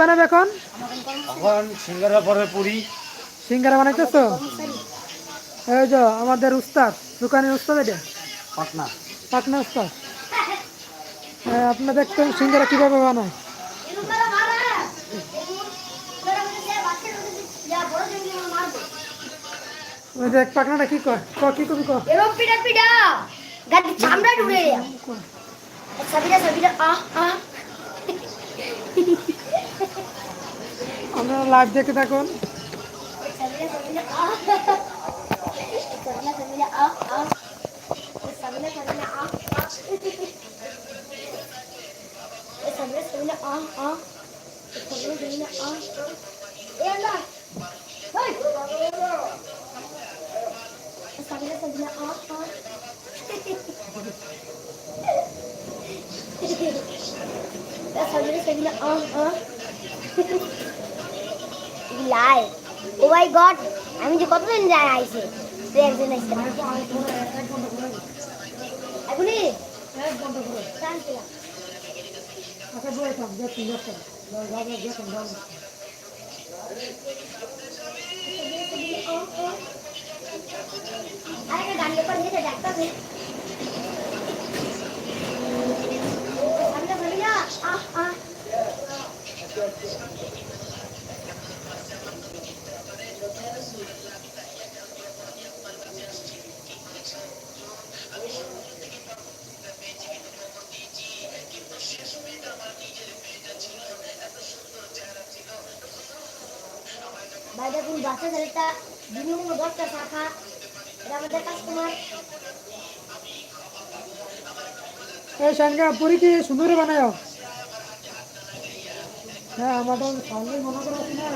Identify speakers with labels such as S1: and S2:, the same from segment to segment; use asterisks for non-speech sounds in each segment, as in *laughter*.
S1: বানাবে এখন?
S2: এখন সিঙ্গারা পরে পুরি।
S1: সিঙ্গারা বানাইতেছো? এই যে আমাদের উস্তাদ দোকানের উস্তাদ এটা?
S2: পাটনা।
S1: পাটনা উস্তাদ। আপনারা দেখতেন সিঙ্গারা কীভাবে বানায়। ওই দেখ পাটনাটা কি কয়? ক কি কবি ক?
S3: এরম চামড়া ঢুকে গেল সাবিরা সাবিরা আহ আহ
S1: আপনারা লাইভ দেখে থাকুন
S3: সাবিরা সাবিরা আহ সাবিরা লাই ও মাই গড আমি যে কতদিন যাই আইছে? তুই একজন আইছে। এগুলি আরে গাড়ি पर নিয়ে দেখতা নে সামনে ভাবিয়া আহ আহ বাইরে কোন বাচ্চা ছেলেটা বিভিন্ন দশটা শাখা, এটা আমাদের কাস্টমার।
S1: এই সাঙ্গা পুরি কি সুন্দর বানায়। হ্যাঁ আমার তো সামনে মনে করা আছে না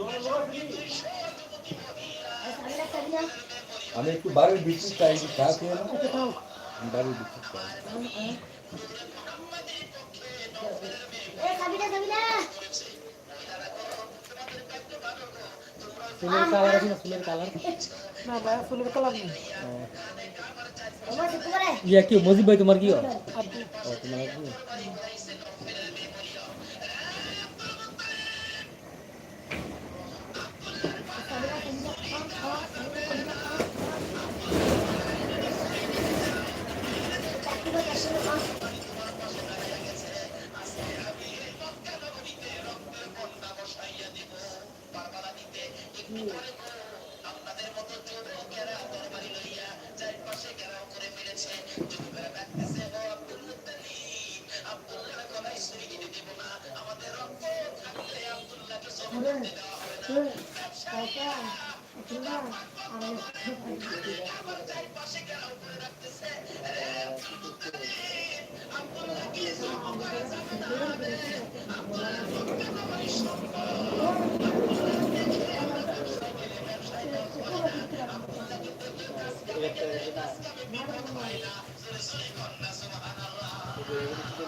S2: লুড়াবে
S3: সামনে সামনে
S4: আমি একটু বাড়ির বিদ্যুৎ চাই একটু চা খেয়ে
S2: ফুলের কালার আছে না ফুলের কালার?
S1: না ভাই ফুলের কালার নেই।
S2: ইয়া কি মজিব ভাই তোমার কি হয়? ও তোমার কি?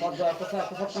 S2: পদ্ম একটা একটা ফটকা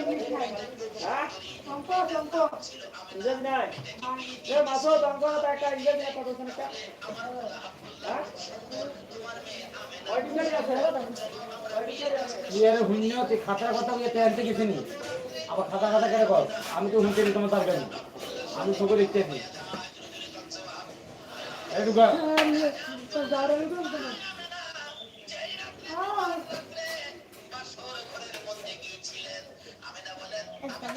S1: ইংলিশ নাই।
S2: তুই আরে হুন্য তুই খাতার কথা বলে তুই আনতে গেছিনি আবার খাতা খাতা কেটে কর। আমি তো হুঁকে তোমার তার কেন আমি তোকে দেখতে আছি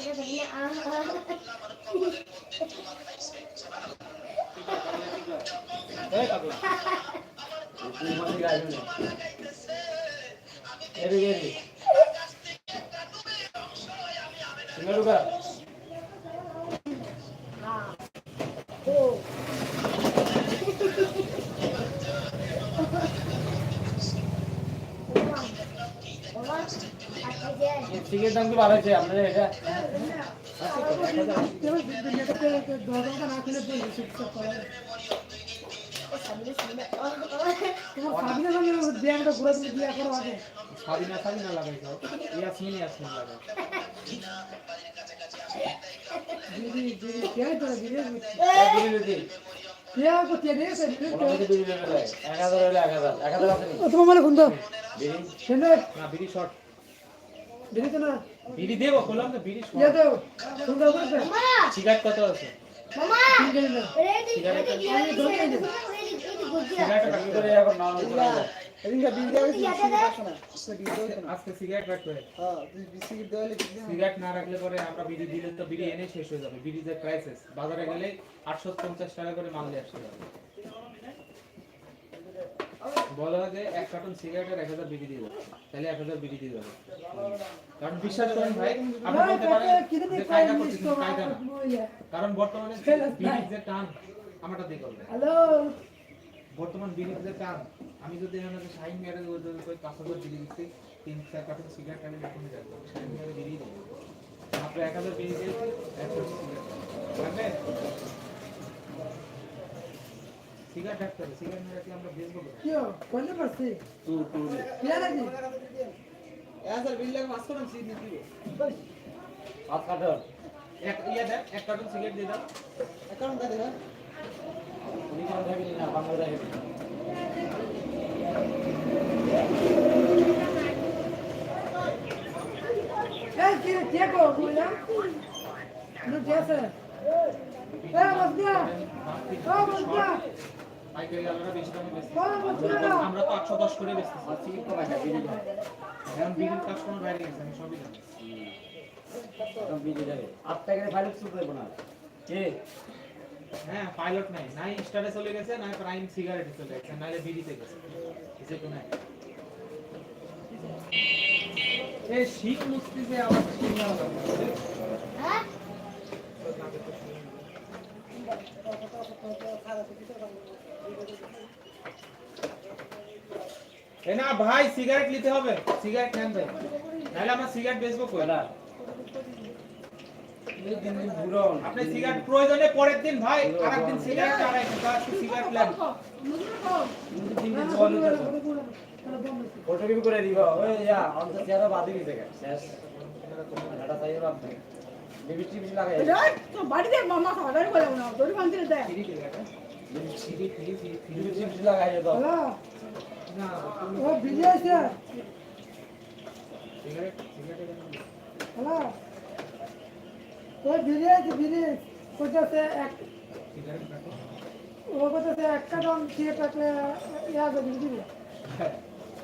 S2: *laughs* এই ঢুকা
S1: তো দাঁড়ানো তো না
S3: চাবিরে চাবিরে আহ আহ
S2: এই কাকলা তুই মানে গাইবি না এদিকে এদিকে তুমি ঢুকা
S3: বাবা আজকে যে
S2: টিকিট দাম কি বাড়াইছে আপনাদের এটা? সাবিনা সাবিনা লাগাইছে ইয়াসমিন ইয়াসমিন লাগাই
S1: দিদি দিদি কে তো দিদি
S2: দিদি দিদি
S1: তে তোমার মানে কোনটা
S2: বিড়ি? না বিড়ি শর্ট
S1: দিদি তো না।
S2: বিড়ি দেবো বললাম তো বিড়ি
S1: ইয়া দাও সুন্দর করে
S3: মামা!
S2: সিগারেট কত আছে?
S3: মামা!
S1: না
S2: সিগারেট করে এখন নাও
S5: এদিনকে বিল দেওয়া হয়েছে,
S3: ইয়াতে দে
S5: আসো না। আজকে না।
S2: সিগারেট করে।
S5: হ্যাঁ,
S2: সিগারেট না রাখলে পরে আমরা বিড়ি দিলে তো বিড়ি এনে শেষ হয়ে যাবে। বিড়ি যে বাজারে গেলে আটশো পঞ্চাশ টাকা করে মাল নিয়ে আসতে হবে। বলা যে এক কার্টন সিগারেটের এক হাজার বিড়ি দিয়ে তাহলে এক হাজার বিড়ি দিয়ে দেবে। কারণ বিশ্বাস করেন ভাই আপনি বলতে পারেন যে কায়দা করতেছেন কায়দা না। কারণ বর্তমানে বিড়ির যে টান আমারটা দিয়ে করবে
S1: হ্যালো।
S2: বর্তমান বিড়ির যে টান আমি যদি এখানে শাহিন মেয়ারে ওই ওই পাঁচ হাজার বিড়ি দিচ্ছি তিন চার কার্টন সিগারেট আমি এখন যাব শাহিন মেয়ারে বিড়ি দেবো। মাত্র এক হাজার বিড়ি দিয়েছি একশো সিগারেট লাগবে সিগারেট রাখতে হবে সিগারেট না রাখলে আমরা বেচবো কোথায়?
S1: কি কোনে পারছি
S2: টু টু
S1: কিয়া লাগি
S5: হ্যাঁ, স্যার, বিল লাগবে, মাছ করুন, সিট নিতে দিব।
S2: পাঁচ কার্টন এক ইয়ে দেন এক কার্টন সিগারেট দিয়ে দাও
S5: অ্যাকাউন্ট কাটে, হ্যাঁ?
S2: উনি কোনো দেবেন না বাংলা দেবেন
S1: এই কি কে কো বুঝলা নো জেসে এ বসনা ও বসনা
S2: পাইকারি আলাদা বেশি দামে বেচছি আমরা তো আটশো দশ করে বেচতেছি সিগারেট তো বাইরে এখন বিড়ির কাস্টমার বাইরে গেছে আমি সবই জানি
S6: বিজি যাবে ফাইল সুপ দেবো না কে
S2: হ্যাঁ পাইলট নাই নাই স্টারে চলে গেছে না প্রাইম সিগারেটে চলে গেছে বিড়িতে গেছে তো নাই এই শীত মুক্তি যে আবার না।
S3: হ্যাঁ
S2: এ না ভাই সিগারেট নিতে হবে। সিগারেট নেন ভাই। নাহলে আমরা সিগারেট বেচবো কই?
S6: না দিন দিন
S2: আপনি সিগারেট প্রয়োজনে পরের দিন ভাই আরেকদিন সিগারেট আড়াই ঘণ্টা সিগারেট নেন
S6: দিন দিন বল ফটো করে দিব। ওই ইয়া অন্তত চেহারা বাদি দিতে গে। শেষ। এটা তাই আপনি বিবি টিভি লাগাই।
S1: তো বাড়িতে মামা খাবার করে না। তোর কান্তি দে।
S2: ফ্রি দিবে এটা ফ্রি ফ্রি ফ্রি
S6: বিবি টিভি লাগাই দাও
S1: হ্যালো
S2: না
S1: ও বিজি আছে
S2: সিগারেট সিগারেট
S1: হ্যালো ও বিজি আছে বিজি কোথাতে এক
S2: সিগারেট রাখো
S1: ও কোথাতে একটা দম দিয়ে তাকে ইয়া করে দিবি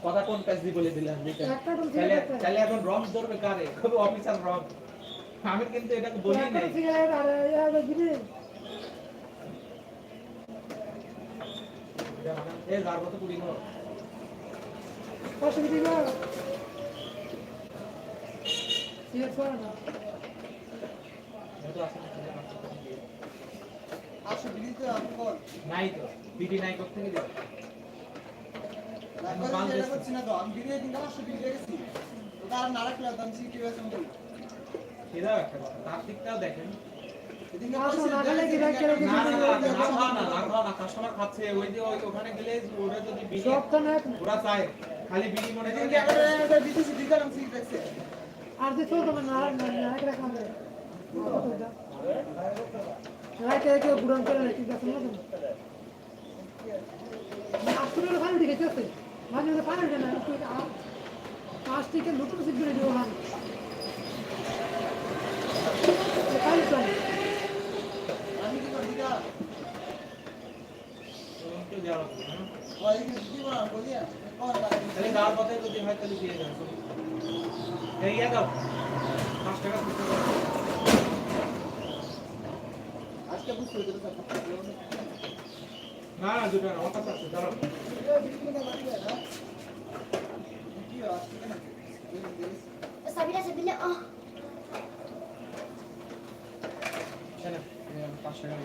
S2: কথা কোন প্যাচ দিয়ে বলে দিলাম দিতে
S1: এক কার্টন
S2: তাহলে
S1: সিগারেট
S2: তাহলে এখন রং ধরবে কারে খুব অফিসার রং আমি কিন্তু এটাকে বলি
S1: এক
S2: নাই
S1: কার্টন সিগারেট আর ইয়া বিড়ি
S2: এই যার মতো কুড়ি ঘর
S1: পাঁচশো বিড়ি না সিগারেট খাওয়া না
S2: যত আছে না, সেটা পাঁচশো টাকা দিয়ে।
S5: আটশো বিড়ি তো আমি কর
S2: নাই তো বিডি নাই করতে গেলে তার দিকটাও দেখেন
S1: আর যে চলতো না না না না এক রাখা হবে রাইতে কেউ বুড়ান করে নাকি দেখুন না আসলে ভালো দিকে মাঝে মাঝে দেয় না থেকে নতুন বেড়ে দিও ভালো পানি চলে
S5: আমি কি করি দিকা
S2: একটু দেওয়া লাগবে, হ্যাঁ?
S5: ওই দিকে দিব না বলি আর কোন লাগে
S2: তাহলে যাওয়ার পথে যদি হয় তাহলে দিয়ে দাও। পাঁচ টাকা
S5: আজকে বুঝতে পেরেছি
S2: না না দুটো না কাছে আছে দাঁড়াও।
S3: আহ।
S2: শোনো, এই পাঁচ টাকা।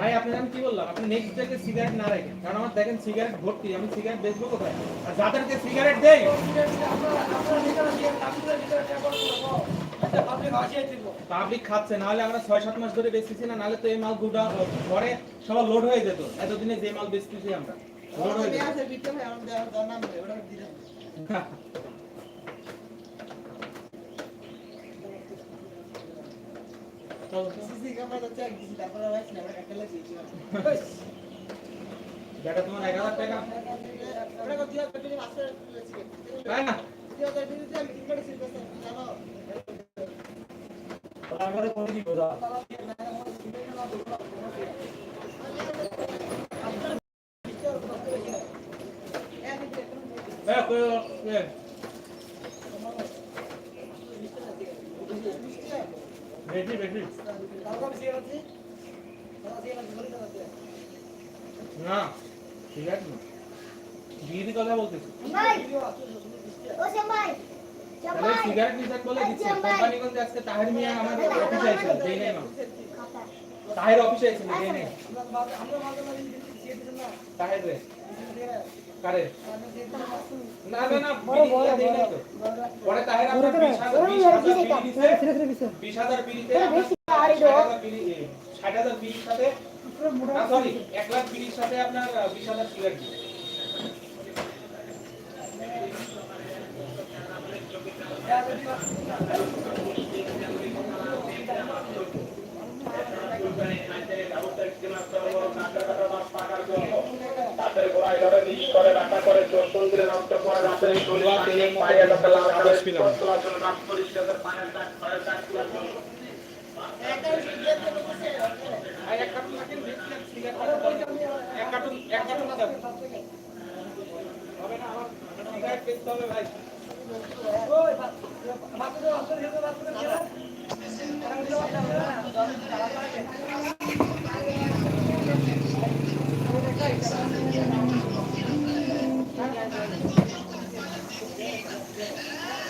S2: ভাই আপনি আমি কি বললাম? আপনি নেক্সট ডেকে সিগারেট না রাখেন কারণ আমার দেখেন সিগারেট ভর্তি আমি সিগারেট বেচবো কোথায়? আর যাদেরকে সিগারেট দেই পাবলিক খাচ্ছে নাহলে আমরা ছয় সাত মাস ধরে বেচতেছি না নাহলে তো এই মাল গুডা ঘরে সবার লোড হয়ে যেত। এতদিনে যে মাল বেচতেছি আমরা লোড হয়ে যেত *laughs*
S5: আছে বিটটা ভাই আমার দেওয়ার নাম নেই ওটা দিলাম
S2: চলো তো।
S5: সিসি ক্যামেরা চেক দিছি তারপরে ভাই স্ন্যাপে কাটতে লাগিয়েছি
S2: যেটা তোমার এক হাজার টাকা। তাই
S5: আমি তিন করে
S6: দিব দাও
S2: হ্যাঁ কই এ বেশি বেশি না, ঠিক আছে। না বিড়ি কথা বলতেছি। আজকে তাহের মিয়া আমাদের তাহের অফিসে কারে? না না না বিড়ি দিয়া দেই নাই তো। পরে তাহের আমরা 20000 বিড়ি দিছে
S1: ছেড়ে ছেড়ে দিছে
S2: 20000 বিড়িতে
S3: বেশি আরে দো
S2: 60000 বিড়ি 60000 বিড়ির সাথে না সরি 1 লাখ বিড়ির সাথে আপনার 20000 সিগারেট দিছে আর এক কার্টুন রাখেন দেখছি সিগারেট এক কার্টুন এক কার্টুন না দেন হবে না আমার সিগারেট বেচতে হবে ভাই
S1: টাকা
S3: Thank you.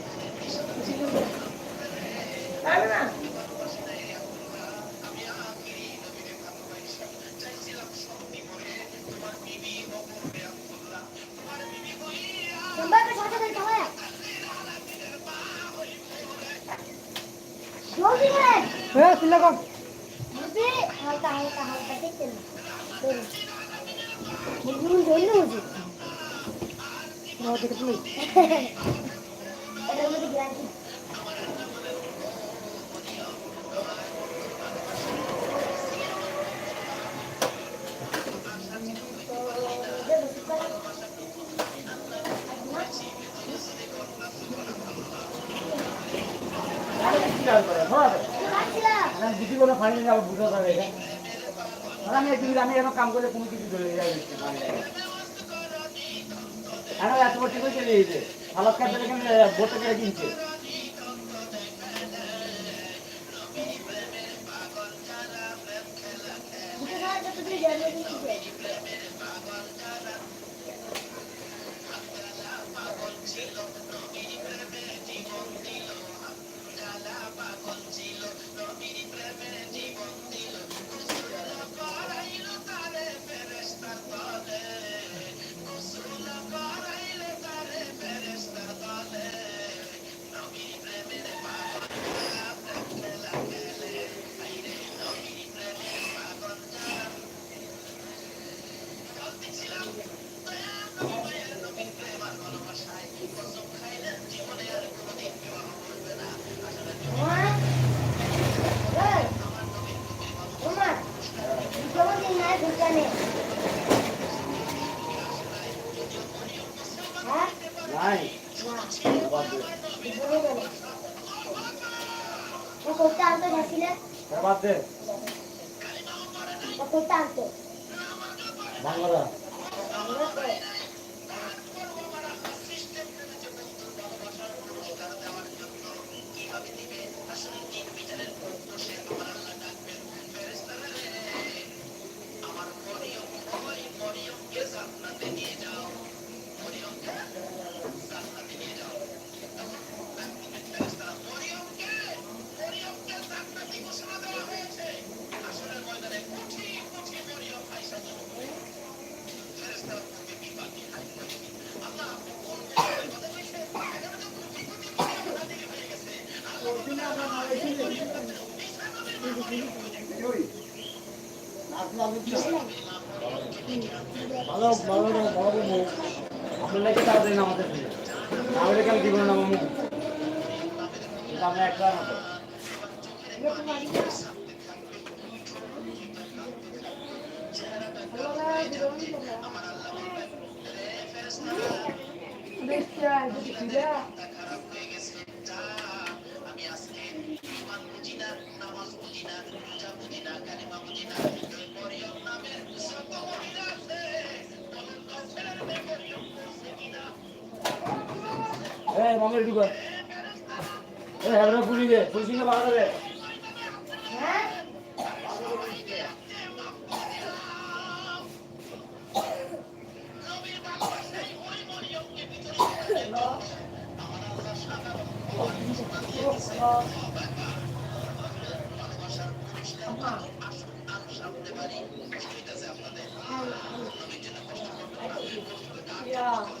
S7: হ্যাঁ
S3: তুই লাগাও হালকা হালকা হালকা দেখতে
S7: না
S3: ধরলে বুঝি ধরলে
S6: বুঝি কাজ করে ফাইন যাব বুঝতে পারে এটা। আমি একদিন, আমি এখন কাম করলে কোনো কিছু ধরে যাবে এত বছর চলে গেছে এখানে বোটে করে কিনছে।
S3: না
S6: হলে কেন দিব না মুখ কিন্তু আমরা একটা মতো
S7: দেখতে আয় যদি খিদা
S6: এই মামের ঢুকা এই হেবরা পুরি দে পুরি সিংহে বাড়া দে
S3: Hah?
S7: ওরা একটা দেখতে একটা
S3: Oh.
S7: হ্যাঁ আর সাত কেজি দাও পাঁচ কেজি দাও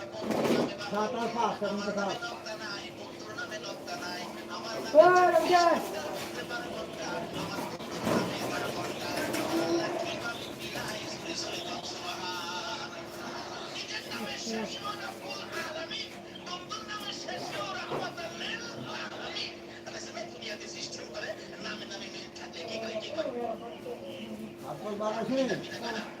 S7: সাত আর পাঁচ এখন তো সাত
S6: আপনার বাড়া আছে ওরা বুঝতে না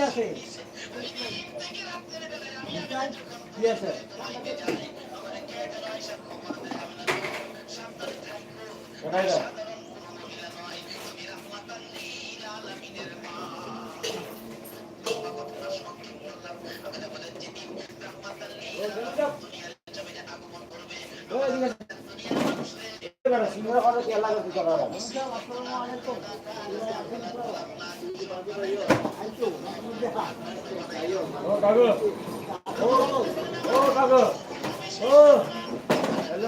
S5: আছে? কি আছে?
S6: কোথায়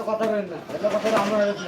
S6: কথা বলেন না এলো কথা আমরা হয়েছি